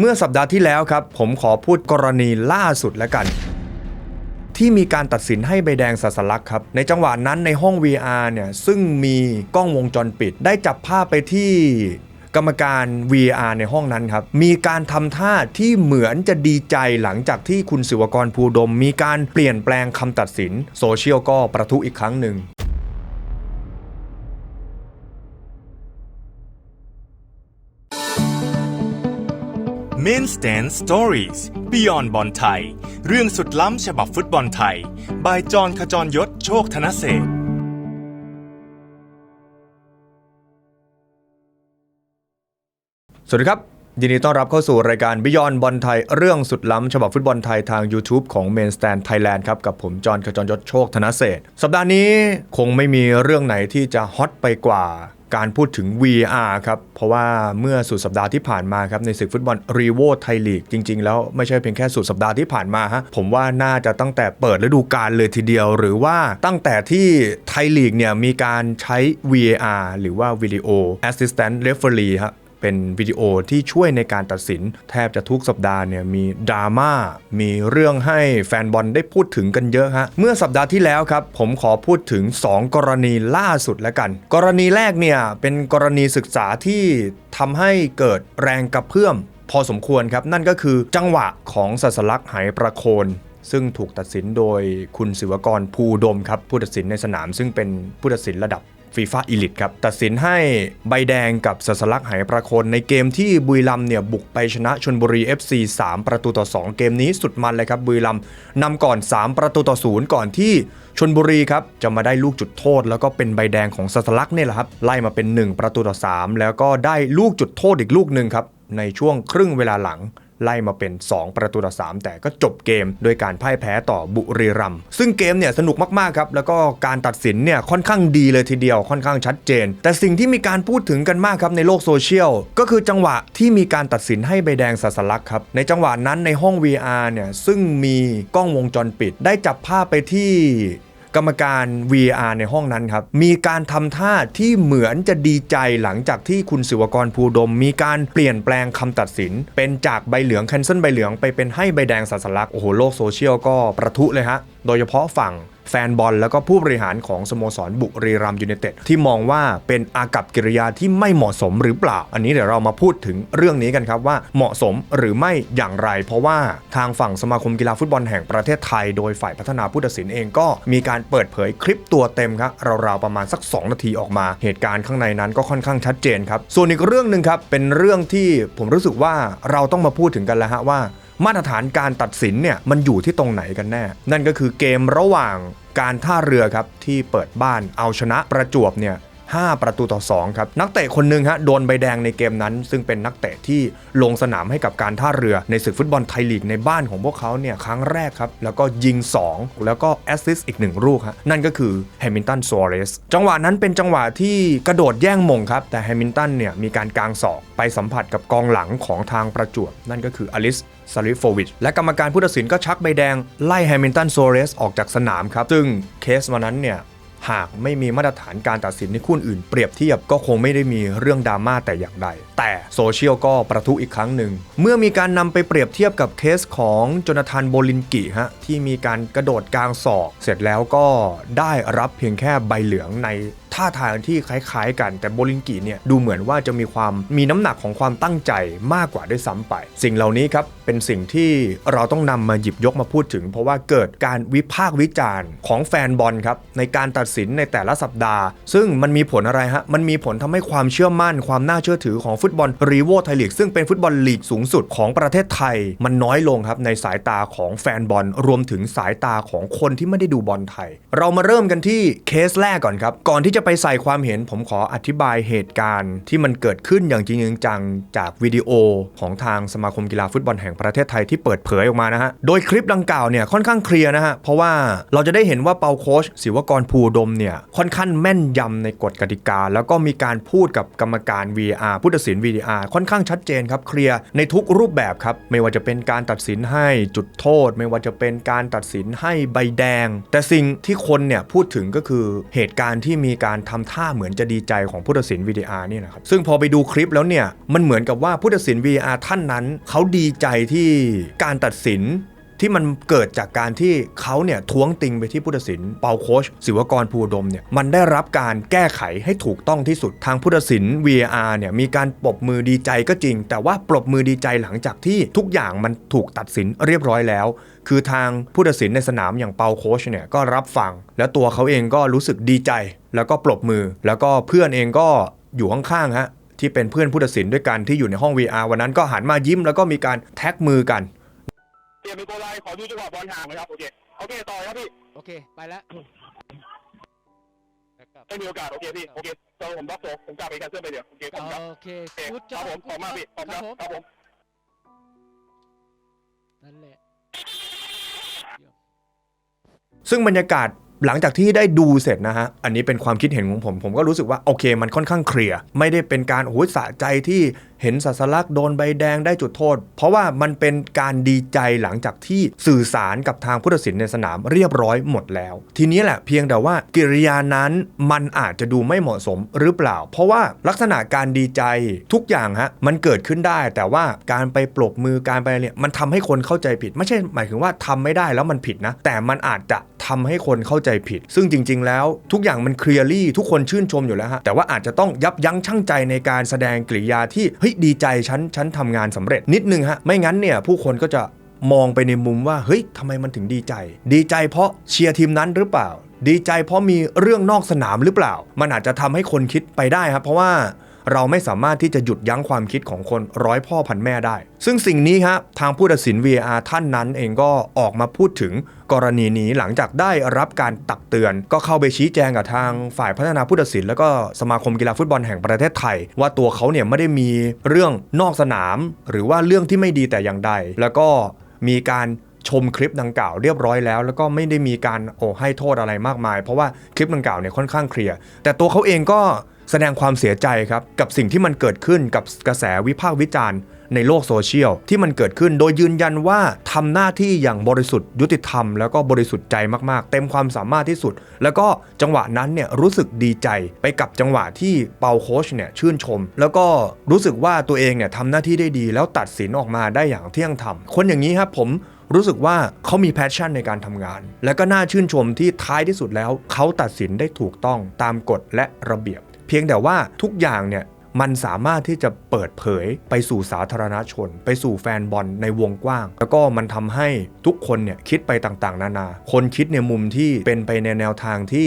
เมื่อสัปดาห์ที่แล้วครับ ผมขอพูดกรณีล่าสุดแล้วกัน ที่มีการตัดสินให้ใบแดงสัสลักครับ ในจังหวะนั้นในห้อง VR เนี่ย ซึ่งมีกล้องวงจรปิด ได้จับภาพไปที่กรรมการ VR ในห้องนั้นครับ มีการทำท่าที่เหมือนจะดีใจหลังจากที่คุณศิวกรภูดม มีการเปลี่ยนแปลงคำตัดสิน โซเชียลก็ประทุอีกครั้งหนึ่ง Main Stand Stories Beyond บอลไทย เรื่องสุดล้ำฉบับฟุตบอลไทย บายจอนขจรยศโชคธนเศษสวัสดีครับ ยินดีต้อนรับเข้าสู่รายการ Beyond บอลไทย เรื่องสุดล้ำฉบับฟุตบอลไทยทาง YouTube ของ Main Stand Thailand ครับ กับผมจอนขจรยศโชคธนเศษสัปดาห์นี้คงไม่มีเรื่องไหนที่จะฮอตไปกว่า การพูดถึง VR ครับ เพราะว่าเมื่อสุดสัปดาห์ที่ผ่านมาครับในศึกฟุตบอลรีโวไทยลีกจริง ๆ แล้วไม่ใช่เพียงแค่สุดสัปดาห์ที่ผ่านมาฮะผมว่าน่าจะตั้งแต่เปิดฤดูกาลเลยทีเดียว หรือว่าตั้งแต่ที่ไทยลีกเนี่ยมีการใช้ VAR หรือว่า Video Assistant Referee ฮะ เป็นวิดีโอที่ช่วยในการตัดสิน แทบจะทุกสัปดาห์เนี่ยมีดราม่ามีเรื่องให้แฟนบอลได้พูดถึงกันเยอะฮะเมื่อสัปดาห์ที่แล้วครับ ผมขอพูดถึง 2 กรณีล่าสุดแล้วกัน กรณีแรกเนี่ยเป็นกรณีศึกษาที่ทำให้เกิดแรงกระเพื่อม พอสมควรครับนั่นก็คือจังหวะของสัสลักไหประโคนซึ่งถูกตัดสินโดยคุณศิวกรภูดมครับ ผู้ตัดสินในสนามซึ่งเป็นผู้ตัดสินระดับ ฟีฟ่าอีลิตครับ ตัดสินให้ใบแดงกับสัสลักไหประโคนในเกมที่บุรีรัมเนี่ยบุกไปชนะชนบุรี FC 3 ประตูต่อ 2 เกมนี้สุดมันเลยครับบุรีรัมนำก่อน 3 ประตูต่อ0ก่อนที่ชนบุรีครับจะมาได้ลูกจุดโทษ แล้วก็เป็นใบแดงของสัสลักเนี่ยแหละครับไล่มาเป็น 1 ประตูต่อ 3 แล้วก็ได้ลูกจุดโทษอีกลูกหนึ่งครับในช่วงครึ่งเวลาหลัง ไล่มาเป็น 2 ประตูต่อ3แต่ก็จบเกมโดยการพ่ายแพ้ต่อบุรีรัมย์ซึ่งเกมเนี่ยสนุกมากๆครับแล้วก็การตัดสินเนี่ยค่อนข้างดีเลยทีเดียวค่อนข้างชัดเจน แต่สิ่งที่มีการพูดถึงกันมากครับในโลกโซเชียลก็คือจังหวะที่มีการตัดสินให้ใบแดงสัสลักครับในจังหวะนั้นในห้อง VR เนี่ยซึ่งมีกล้องวงจรปิด ได้จับภาพไปที่ กรรมการ VR ในห้องนั้นครับมีการทำท่าที่เหมือนจะดีใจหลังจากที่คุณศิวกรภูดม มีการเปลี่ยนแปลงคำตัดสิน เป็นจากใบเหลืองแคนเซิลใบเหลืองไปเป็นให้ใบแดงสัสลักโอ้โหโลกโซเชียลก็ประทุเลยฮะโดยเฉพาะฝั่ง แฟนบอลแล้วก็ผู้บริหารของสโมสรบุรีรัมย์ยูไนเต็ดที่มองว่าเป็นอากับกิริยาที่ไม่เหมาะสมหรือเปล่า อันนี้เดี๋ยวเรามาพูดถึงเรื่องนี้กันครับว่าเหมาะสมหรือไม่อย่างไร เพราะว่าทางฝั่งสมาคมกีฬาฟุตบอลแห่งประเทศไทย โดยฝ่ายพัฒนาผู้ตัดสินเองก็มีการเปิดเผยคลิปตัวเต็มครับราวๆประมาณสัก 2 นาทีออกมา เหตุการณ์ข้างในนั้นก็ค่อนข้างชัดเจนครับส่วนอีกเรื่องหนึ่งครับเป็นเรื่องที่ผมรู้สึกว่าเราต้องมาพูดถึงกันแล้วฮะว่ามาตรฐานการตัดสินเนี่ยมันอยู่ที่ตรงไหนกันแน่ นั่นก็คือเกมระหว่างการท่าเรือครับที่เปิดบ้านเอาชนะประจวบเนี่ย 5 ประตูต่อ2ครับนักเตะคนหนึ่งฮะโดนใบแดงในเกมนั้น ซึ่งเป็นนักเตะที่ลงสนามให้กับการท่าเรือในศึกฟุตบอลไทยลีกในบ้านของพวกเขาเนี่ยครั้งแรกครับแล้วก็ยิง 2 แล้วก็แอสซิสต์อีก 1 ลูกฮะนั่นก็คือแฮมิลตันซัวเรสจังหวะนั้นเป็นจังหวะที่กระโดดแย่งมงครับแต่แฮมิลตันเนี่ยมีการกางศอกไปสัมผัสกับกองหลังของทางประจวบนั่นก็คืออลิสซาริโฟวิชและกรรมการผู้ตัดสินก็ชักใบแดงไล่แฮมิลตันโซเรสออกจากสนามครับ ซึ่งเคสวันนั้นเนี่ย หากไม่มีมาตรฐานการตัดสินในคู่อื่นเปรียบเทียบก็คงไม่ได้มีเรื่องดราม่าแต่อย่างใด แต่โซเชียลก็ประทุอีกครั้งหนึ่ง เมื่อมีการนำไปเปรียบเทียบกับเคสของจนาธานโบลินกิฮะที่มีการกระโดดกลางศอก เสร็จแล้วก็ได้รับเพียงแค่ใบเหลืองใน ท่าทางที่คล้ายๆ กัน แต่โบลิงกีเนี่ยดูเหมือนว่าจะมีความมีน้ำหนักของความตั้งใจมากกว่าด้วยซ้ำไป สิ่งเหล่านี้ครับเป็นสิ่งที่เราต้องนำมาหยิบยกมาพูดถึง เพราะว่าเกิดการวิพากษ์วิจารณ์ของแฟนบอลครับในการตัดสินในแต่ละสัปดาห์ ซึ่งมันมีผลอะไรฮะมันมีผลทำให้ความเชื่อมั่น ความน่าเชื่อถือของฟุตบอลรีโวไทยลีกซึ่งเป็นฟุตบอลลีกสูงสุดของประเทศไทย มันน้อยลงครับในสายตาของแฟนบอลรวมถึงสายตาของคนที่ไม่ได้ดูบอลไทย เรามาเริ่มกันที่เคสแรกก่อนครับก่อนที่จะไปใส่ความเห็นผมขออธิบายเหตุการณ์ที่มันเกิดขึ้นอย่างจริงจังจากวิดีโอของทางสมาคมกีฬาฟุตบอลแห่งประเทศไทยที่เปิดเผยออกมานะฮะ โดยคลิปดังกล่าวเนี่ยค่อนข้างเคลียร์นะฮะ เพราะว่าเราจะได้เห็นว่าเปาโคชศิวกรภูดมเนี่ยค่อนข้างแม่นยำในกฎกติกา แล้วก็มีการพูดกับกรรมการ VR ผู้ตัดสิน VR ค่อนข้างชัดเจนครับเคลียร์ในทุกรูปแบบครับไม่ว่าจะเป็นการตัดสินให้จุดโทษ ไม่ว่าจะเป็นการตัดสินให้ใบแดง แต่สิ่งที่คนเนี่ยพูดถึงก็คือเหตุการณ์ที่มีการการทำท่าเหมือนจะดีใจของผู้ตัดสิน VAR นี่นะครับซึ่งพอไปดูคลิปแล้วเนี่ยมันเหมือนกับว่าผู้ตัดสิน VAR ท่านนั้นเขาดีใจที่การตัดสินที่มันเกิดจากการที่เขาเนี่ยท้วงติงไปที่ผู้ตัดสินเปาโคชศิวกรภูดมเนี่ยมันได้รับการแก้ไขให้ถูกต้องที่สุดทางผู้ตัดสิน VAR เนี่ยมีการปรบมือดีใจก็จริง แต่ว่าปรบมือดีใจหลังจากที่ทุกอย่างมันถูกตัดสินเรียบร้อยแล้ว คือทางผู้ตัดสินในสนามอย่างเปาโคชเนี่ยก็รับฟัง แล้วตัวเขาเองก็รู้สึกดีใจ แล้วก็ปรบมือ แล้วก็เพื่อนเองก็อยู่ข้างๆฮะที่เป็นเพื่อนผู้ตัดสินด้วยกันที่อยู่ในห้อง VR วันนั้นก็หันมายิ้มแล้วก็มีการแท็กมือกันเปลี่ยนเป็นโกไลน์ขอดูจังหวะบอลห่างนะครับโอเคโอเคต่อครับพี่โอเค ไปแล้วแล้วกลับไม่มีโอกาสโอเคพี่โอเคเจอผมบล็อกโซผมกลับไปแคนเซิลไปเดี๋ยวโอเคผมครับโอเคโอเคกูดคจรัอบผมขอบมากพี่ขอบคครัรับบผมครับผมนั่นแหละ ซึ่งบรรยากาศหลังจากที่ได้ดูเสร็จนะฮะ อันนี้เป็นความคิดเห็นของผม ผมก็รู้สึกว่าโอเค มันค่อนข้างเคลียร์ ไม่ได้เป็นการโอ้โหสะใจที่ เห็นสัสลักษ์โดนใบแดงได้จุดโทษ เพราะว่ามันเป็นการดีใจหลังจากที่สื่อสารกับทางผู้ตัดสินในสนามเรียบร้อยหมดแล้ว ทีนี้แหละเพียงแต่ว่ากิริยานั้นมันอาจจะดูไม่เหมาะสมหรือเปล่า เพราะว่าลักษณะการดีใจทุกอย่างฮะมันเกิดขึ้นได้ แต่ว่าการไปปรบมือการไปเนี่ยมันทำให้คนเข้าใจผิด ไม่ใช่หมายถึงว่าทำไม่ได้แล้วมันผิดนะ แต่มันอาจจะทำให้คนเข้าใจผิด ซึ่งจริง ๆ แล้วทุกอย่างมันเคลียร์ลี่ทุกคนชื่นชมอยู่แล้วฮะแต่ว่าอาจจะต้องยับยั้งชั่งใจในการแสดงกริยาที่เฮ้ยดีใจฉันฉันทำงานสำเร็จนิดนึงฮะไม่งั้นเนี่ยผู้คนก็จะมองไปในมุมว่าเฮ้ยทำไมมันถึงดีใจ ดีใจเพราะเชียร์ทีมนั้นหรือเปล่า ดีใจเพราะมีเรื่องนอกสนามหรือเปล่า มันอาจจะทำให้คนคิดไปได้ครับ เพราะว่า เราไม่สามารถที่จะหยุดยั้งความคิดของคนร้อยพ่อพันแม่ได้ ซึ่งสิ่งนี้ครับทางผู้ตัดสิน VAR ท่านนั้นเองก็ออกมาพูดถึงกรณีนี้หลังจากได้รับการตักเตือน ก็เข้าไปชี้แจงกับทางฝ่ายพัฒนาผู้ตัดสิน แล้วก็สมาคมกีฬาฟุตบอลแห่งประเทศไทย ว่าตัวเขาเนี่ยไม่ได้มีเรื่องนอกสนาม หรือว่าเรื่องที่ไม่ดีแต่อย่างใด แล้วก็มีการชมคลิปดังกล่าวเรียบร้อยแล้ว แล้วก็ไม่ได้มีการโอ้ให้โทษอะไรมากมาย เพราะว่าคลิปดังกล่าวเนี่ยค่อนข้างเคลียร์แต่ตัวเขาเองก็ แสดงความเสียใจครับกับสิ่งที่มันเกิดขึ้นกับกระแสวิพากษ์วิจารณ์ในโลกโซเชียลที่มันเกิดขึ้นโดยยืนยันว่าทำหน้าที่อย่างบริสุทธิ์ยุติธรรมแล้วก็บริสุทธิ์ใจมากๆ เต็มความสามารถที่สุด แล้วก็จังหวะนั้นเนี่ยรู้สึกดีใจไปกับจังหวะที่เปาโคชเนี่ยชื่นชม แล้วก็รู้สึกว่าตัวเองเนี่ยทำหน้าที่ได้ดีแล้วตัดสินออกมาได้อย่างเที่ยงธรรมคนอย่างนี้ครับผมรู้สึกว่าเขามีแพชชั่นในการทำงาน และก็น่าชื่นชมที่ท้ายที่สุดแล้ว เขาตัดสินได้ถูกต้องตามกฎและระเบียบ พียงแต่ว่าทุกอย่างเนี่ยมันสามารถที่จะเปิดเผยไปสู่สาธารณชน ไปสู่แฟนบอลในวงกว้าง แล้วก็มันทำให้ทุกคนเนี่ยคิดไปต่างๆ นานา คนคิดในมุมที่เป็นไปในแนวทางที่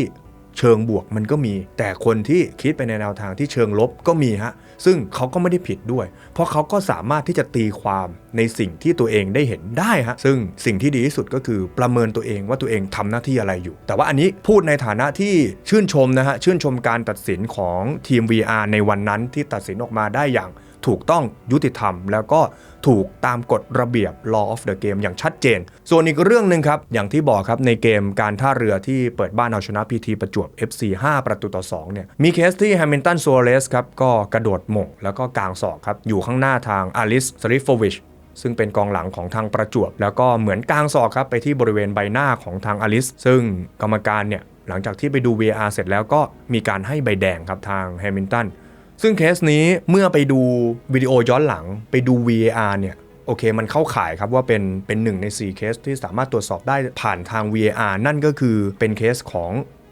เชิงบวกมันก็มี แต่คนที่คิดไปในแนวทางที่เชิงลบก็มีฮะซึ่งเขาก็ไม่ได้ผิดด้วย เพราะเขาก็สามารถที่จะตีความในสิ่งที่ตัวเองได้เห็นได้ฮะซึ่งสิ่งที่ดีที่สุดก็คือประเมินตัวเองว่าตัวเองทำหน้าที่อะไรอยู่ แต่ว่าอันนี้พูดในฐานะที่ชื่นชมนะฮะชื่นชมการตัดสินของทีม VR ในวันนั้นที่ตัดสินออกมาได้อย่างถูกต้องยุติธรรม แล้วก็ ถูกตามกฎระเบียบ law of the game อย่างชัดเจน ส่วนอีกเรื่องหนึ่งครับ อย่างที่บอกครับในเกมการท่าเรือที่เปิดบ้านเอาชนะ PT ประจวบ FC 5 ประตูต่อ2เนี่ยมีเคสที่แฮมิลตันซัวเรสครับก็กระโดดหม่งแล้วก็กางศอกครับอยู่ข้างหน้าทางอลิสสริฟโฟวิชซึ่งเป็นกองหลังของทางประจวบ แล้วก็เหมือนกางศอกครับไปที่บริเวณใบหน้าของทางอลิส ซึ่งกรรมการเนี่ยหลังจากที่ไปดู VR เสร็จแล้วก็มีการให้ใบแดงครับทางแฮมิลตัน ซึ่งเคสนี้เมื่อไปดูวิดีโอย้อนหลังไปดู VAR เนี่ยโอเคมันเข้าข่ายครับว่าเป็นเป็นหนึ่งใน 4 เคสที่สามารถตรวจสอบได้ผ่านทาง VAR นั่นก็คือเป็นเคสของ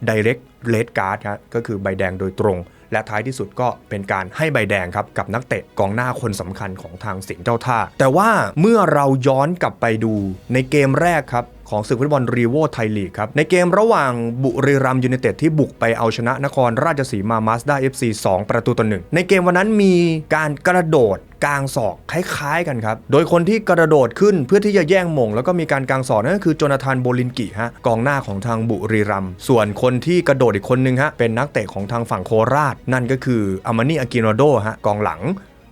direct red card ครับก็คือใบแดงโดยตรง และท้ายที่สุดก็เป็นการให้ใบแดงครับ กับนักเตะกองหน้าคนสำคัญของทางสิงห์เจ้าท่า แต่ว่าเมื่อเราย้อนกลับไปดูในเกมแรกครับของศึกฟุตบอลรีโวไทยลีกครับ ในเกมระหว่างบุรีรัมย์ยูไนเต็ดที่บุกไปเอาชนะนครราชสีมามาสด้า FC 2ประตูต่อหนึ่งในเกมวันนั้นมีการกระโดดกลางศอกคล้ายๆกันครับ โดยคนที่กระโดดขึ้นเพื่อที่จะแย่งมง แล้วก็มีการกลางศอกนั่นก็คือโจนาธานโบลินกิฮะกองหน้าของทางบุรีรัมส่วนคนที่กระโดดอีกคนนึงฮะเป็นนักเตะของทางฝั่งโคราช นั่นก็คืออามานีอากิโนโดฮะกองหลัง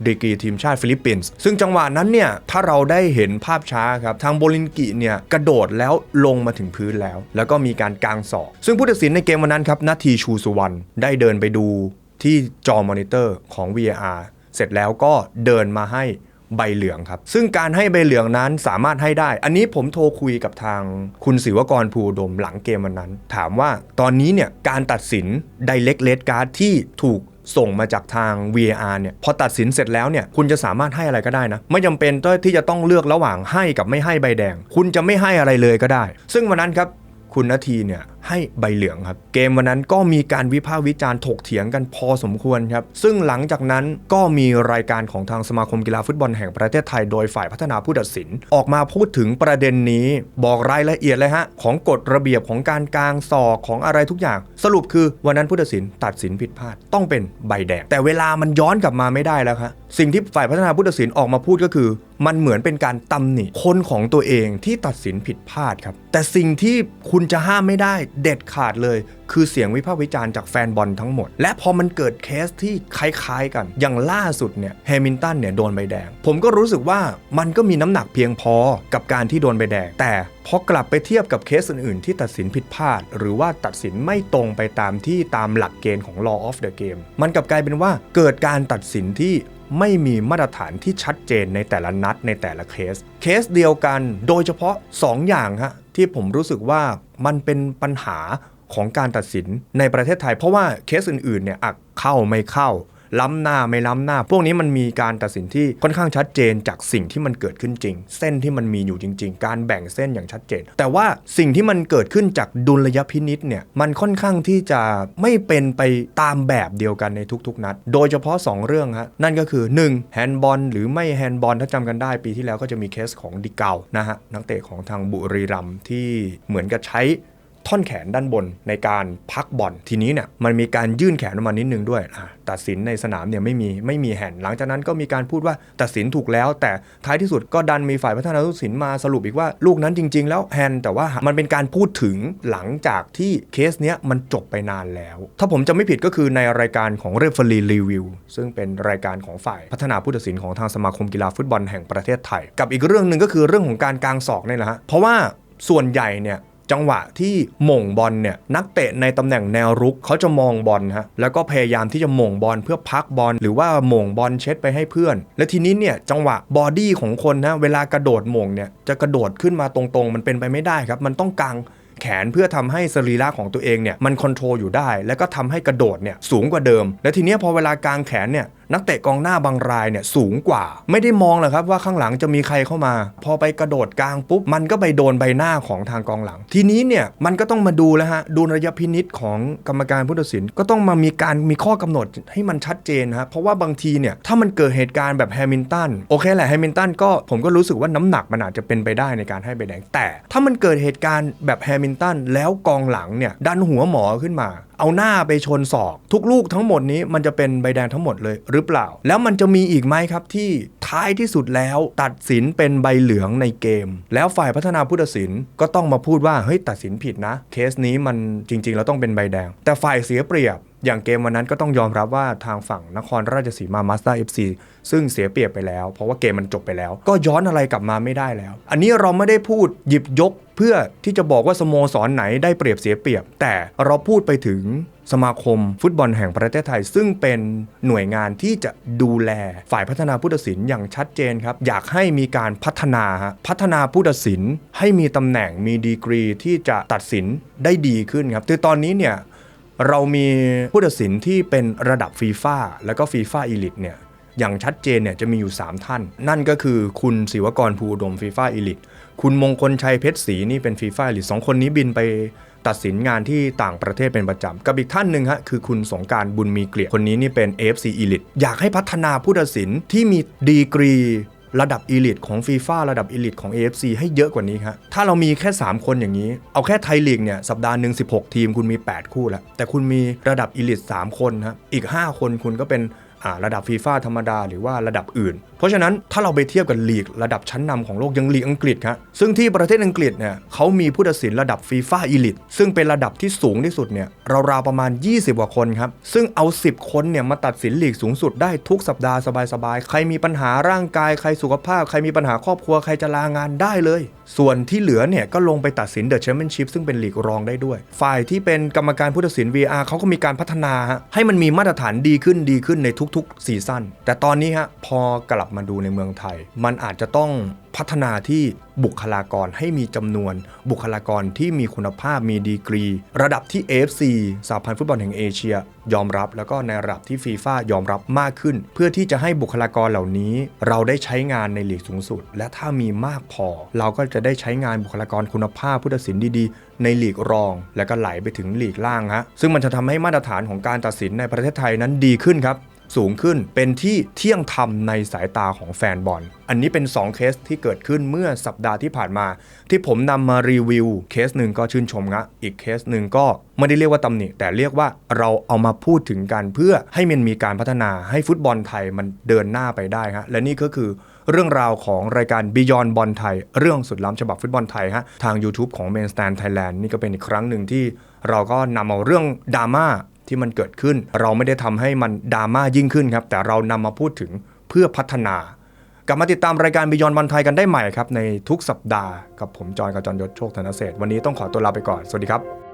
ดีกรีทีมชาติฟิลิปปินส์ซึ่งจังหวะนั้นเนี่ยถ้าเราได้เห็นภาพช้าครับทางโบลินกิเนี่ยกระโดดแล้วลงมาถึงพื้นแล้ว แล้วก็มีการกางศอก ซึ่งผู้ตัดสินในเกมวันนั้นครับนาทีชูสุวรรณได้เดินไปดูที่จอมอนิเตอร์ของ VAR เสร็จแล้วก็เดินมาให้ใบเหลืองครับ ซึ่งการให้ใบเหลืองนั้นสามารถให้ได้ อันนี้ผมโทรคุยกับทางคุณศิวกรภูดมหลังเกมวันนั้น ถามว่าตอนนี้เนี่ยการตัดสิน direct red card ที่ถูก ส่งมาจากทาง VAR เนี่ยพอตัดสินเสร็จแล้วเนี่ยคุณจะสามารถให้อะไรก็ได้นะ ไม่จำเป็นที่จะต้องเลือกระหว่างให้กับไม่ให้ใบแดง คุณจะไม่ให้อะไรเลยก็ได้ ซึ่งวันนั้นครับคุณนาทีเนี่ย ให้ใบเหลืองครับ เกมวันนั้นก็มีการวิพากษ์วิจารณ์ถกเถียงกันพอสมควรครับ ซึ่งหลังจากนั้นก็มีรายการของทางสมาคมกีฬาฟุตบอลแห่งประเทศไทยโดยฝ่ายพัฒนาผู้ตัดสิน ออกมาพูดถึงประเด็นนี้ บอกรายละเอียดเลยฮะ ของกฎระเบียบของการกลางศอกของอะไรทุกอย่าง สรุปคือวันนั้นผู้ตัดสินตัดสินผิดพลาดต้องเป็นใบแดงแต่เวลามันย้อนกลับมาไม่ได้แล้วครับสิ่งที่ฝ่ายพัฒนาผู้ตัดสินออกมาพูดก็คือ มันเหมือนเป็นการตำหนิคนของตัวเองที่ตัดสินผิดพลาดครับแต่สิ่งที่คุณจะห้ามไม่ได้เด็ดขาดเลย คือเสียงวิพากษ์วิจารณ์จากแฟนบอลทั้งหมด และพอมันเกิดเคสที่คล้ายๆกัน อย่างล่าสุดเนี่ยแฮมิลตันเนี่ยโดนใบแดง ผมก็รู้สึกว่ามันก็มีน้ำหนักเพียงพอกับการที่โดนใบแดง แต่พอกลับไปเทียบกับเคสอื่นๆ ที่ตัดสินผิดพลาด หรือว่าตัดสินไม่ตรงไปตามที่ตามหลักเกณฑ์ของ law of the game มันกลับกลายเป็นว่าเกิดการตัดสินที่ไม่มีมาตรฐานที่ชัดเจนในแต่ละนัดในแต่ละเคส เคสเดียวกัน โดยเฉพาะ 2 อย่างฮะ ที่ผมรู้สึกว่ามันเป็นปัญหาของการตัดสินในประเทศไทย เพราะว่าเคสอื่นๆเนี่ยอักเข้าไม่เข้า ล้ำหน้าไม่ล้ำหน้า พวกนี้มันมีการตัดสินที่ค่อนข้างชัดเจนจากสิ่งที่มันเกิดขึ้นจริง เส้นที่มันมีอยู่จริง ๆ การแบ่งเส้นอย่างชัดเจน แต่ว่าสิ่งที่มันเกิดขึ้นจากดุลยพินิษเนี่ยมันค่อนข้างที่จะไม่เป็นไปตามแบบเดียวกันในทุกๆ นัด โดยเฉพาะ 2 เรื่องฮะนั่นก็คือ 1. แฮนด์บอลหรือไม่แฮนด์บอลถ้าจำกันได้ปีที่แล้วก็จะมีเคสของดิเกานะฮะนักเตะของทางบุรีรัมที่เหมือนกับใช้ ท่อนแขนด้านบนในการพักบอลทีนี้เนี่ยมันมีการยื่นแขนออกมานิดนึงด้วยตัดสินในสนามเนี่ยไม่มีไม่มีแฮนด์หลังจากนั้นก็มีการพูดว่าตัดสินถูกแล้ว แต่ท้ายที่สุดก็ดันมีฝ่ายพัฒนาผู้ตัดสินมาสรุปอีกว่าลูกนั้นจริง ๆ แล้วแฮนด์แต่ว่ามันเป็นการพูดถึงหลังจากที่เคสเนี้ยมันจบไปนานแล้ว ถ้าผมจะไม่ผิดก็คือในรายการของเรฟเฟอรีรีวิวซึ่งเป็นรายการของฝ่ายพัฒนาผู้ตัดสินของทางสมาคมกีฬาฟุตบอลแห่งประเทศไทย กับอีกเรื่องหนึ่งก็คือเรื่องของการกางศอกนี่แหละฮะเพราะว่าส่วนใหญ่เนี่ย จังหวะที่ม่งบอลเนี่ยนักเตะในตำแหน่งแนวรุกเขาจะมองบอลฮะแล้วก็พยายามที่จะม่งบอลเพื่อพักบอล หรือว่าม่งบอลเช็ดไปให้เพื่อน และทีนี้เนี่ยจังหวะบอดี้ของคนนะเวลากระโดดม่งเนี่ยจะกระโดดขึ้นมาตรงๆ มันเป็นไปไม่ได้ครับ มันต้องกางแขนเพื่อทำให้สรีระของตัวเองเนี่ยมันคอนโทรลอยู่ได้ แล้วก็ทำให้กระโดดเนี่ยสูงกว่าเดิม และทีนี้พอเวลากางแขนเนี่ย นักเตะกองหน้าบางรายเนี่ยสูงกว่า ไม่ได้มองหรอกครับว่าข้างหลังจะมีใครเข้ามา พอไปกระโดดกลางปุ๊บ มันก็ไปโดนใบหน้าของทางกองหลัง ทีนี้เนี่ยมันก็ต้องมาดูแล้วฮะดูระยะพินิษของกรรมการผู้ตัดสินก็ต้องมามีการมีข้อกำหนดให้มันชัดเจนฮะเพราะว่าบางทีเนี่ยถ้ามันเกิดเหตุการณ์แบบแฮมิลตันโอเคแหละแฮมิลตันก็ผมก็รู้สึกว่าน้ำหนักมันอาจจะเป็นไปได้ในการให้ใบแดงแต่ ถ้ามันเกิดเหตุการณ์แบบแฮมิลตันแล้วกองหลังเนี่ยดันหัวหมอขึ้นมา เอาหน้าไปชนศอก ทุกลูกทั้งหมดนี้มันจะเป็นใบแดงทั้งหมดเลยหรือเปล่า แล้วมันจะมีอีกไหมครับที่ท้ายที่สุดแล้วตัดสินเป็นใบเหลืองในเกม แล้วฝ่ายพัฒนาผู้ตัดสินก็ต้องมาพูดว่าเฮ้ยตัดสินผิดนะ เคสนี้มันจริง ๆ แล้วต้องเป็นใบแดง แต่ฝ่ายเสียเปรียบ อย่างเกมวันนั้นก็ต้องยอมรับว่าทางฝั่งนครราชสีมามาสเตอร์เอฟซีซึ่งเสียเปรียบไปแล้ว เพราะว่าเกมมันจบไปแล้ว ก็ย้อนอะไรกลับมาไม่ได้แล้ว อันนี้เราไม่ได้พูดหยิบยกเพื่อที่จะบอกว่าสโมสรไหนได้เปรียบเสียเปรียบ แต่เราพูดไปถึงสมาคมฟุตบอลแห่งประเทศไทย ซึ่งเป็นหน่วยงานที่จะดูแลฝ่ายพัฒนาผู้ตัดสินอย่างชัดเจนครับ อยากให้มีการพัฒนาพัฒนาผู้ตัดสินให้มีตำแหน่งมีดีกรีที่จะตัดสินได้ดีขึ้นครับคือตอนนี้เนี่ย เรามีผู้ตัดสินที่เป็นระดับฟีฟ่าแล้วก็ฟีฟ่าอีลิตเนี่ยอย่างชัดเจนเนี่ยจะมีอยู่ 3 ท่าน นั่นก็คือคุณศิวกรภูอุดมฟีฟ่าอีลิตคุณมงคลชัยเพชรศรีนี่เป็นฟีฟ่าอีลิตสองคนนี้บินไปตัดสินงานที่ต่างประเทศเป็นประจำ กับอีกท่านหนึ่งฮะคือคุณสงการบุญมีเกลียคนนี้นี่เป็น AFC Elite อยากให้พัฒนาผู้ตัดสินที่มีดีกรี ระดับอีลิทของฟีฟ่าระดับอีลิทของ AFC ให้เยอะกว่านี้ครับถ้าเรามีแค่ 3 คนอย่างนี้ เอาแค่ไทยลีกเนี่ยสัปดาห์หนึ่ง16 ทีมคุณมี 8 คู่แล้ว แต่คุณมีระดับอีลิท3คนครับอีก 5 คนคุณก็เป็น ระดับฟีฟ่าธรรมดาหรือว่าระดับอื่น เพราะฉะนั้นถ้าเราไปเทียบกับลีกระดับชั้นนำของโลกยังลีกอังกฤษครับซึ่งที่ประเทศอังกฤษเนี่ยเขามีผู้ตัดสินระดับฟีฟ่าอีลิตซึ่งเป็นระดับที่สูงที่สุดเนี่ยราวๆประมาณ 20 กว่าคนครับ ซึ่งเอา 10 คนเนี่ยมาตัดสินลีกสูงสุดได้ทุกสัปดาห์สบายๆ ใครมีปัญหาร่างกายใครสุขภาพ ใครมีปัญหาครอบครัวใครจะลางานได้เลย ส่วนที่เหลือเนี่ยก็ลงไปตัดสินเดอะแชมเปี้ยนชิพซึ่งเป็นลีกรองได้ด้วย ฝ่ายที่เป็นกรรมการผู้ตัดสิน VR เขาก็มีการพัฒนาฮะให้มันมีมาตรฐานดีขึ้นดีขึ้นในทุกๆซีซั่นแต่ตอนนี้ฮะพอกลับมาดูในเมืองไทย มันอาจจะต้องพัฒนาที่บุคลากรให้มีจำนวนบุคลากรที่มีคุณภาพมีดีกรี ระดับที่ AFC สหพันธ์ฟุตบอลแห่งเอเชีย ยอมรับแล้วก็ในระดับที่ฟีฟ่ายอมรับมากขึ้น เพื่อที่จะให้บุคลากรเหล่านี้ เราได้ใช้งานในหลีกสูงสุด และถ้ามีมากพอ เราก็จะได้ใช้งานบุคลากรคุณภาพผู้ตัดสินดีๆ ในหลีกรอง และก็ไหลไปถึงหลีกล่างฮะซึ่งมันจะทำให้มาตรฐานของการตัดสินในประเทศไทยนั้นดีขึ้นครับ สูงขึ้นเป็นที่เที่ยงธรรมในสายตาของแฟนบอล อันนี้เป็น 2 เคสที่เกิดขึ้นเมื่อสัปดาห์ที่ผ่านมา ที่ผมนำมารีวิว เคสหนึ่งก็ชื่นชมงะ อีกเคสหนึ่งก็ไม่ได้เรียกว่าตำหนิ แต่เรียกว่าเราเอามาพูดถึงกันเพื่อให้มันมีการพัฒนาให้ฟุตบอลไทยมันเดินหน้าไปได้ฮะและนี่ก็คือเรื่องราวของรายการ Beyond บอลไทย เรื่องสุดล้ำฉบับฟุตบอลไทยฮะทาง YouTube ของ Main Stand Thailand นี่ก็เป็นอีกครั้งหนึ่งที่เราก็นำเอาเรื่องดราม่า ที่มันเกิดขึ้น เราไม่ได้ทำให้มันดราม่ายิ่งขึ้นครับ แต่เรานำมาพูดถึงเพื่อพัฒนากลับมาติดตามรายการบิยอนบอลไทยกันได้ใหม่ครับในทุกสัปดาห์กับผมจอนกับจอนยศโชคธนเศษวันนี้ต้องขอตัวลาไปก่อนสวัสดีครับ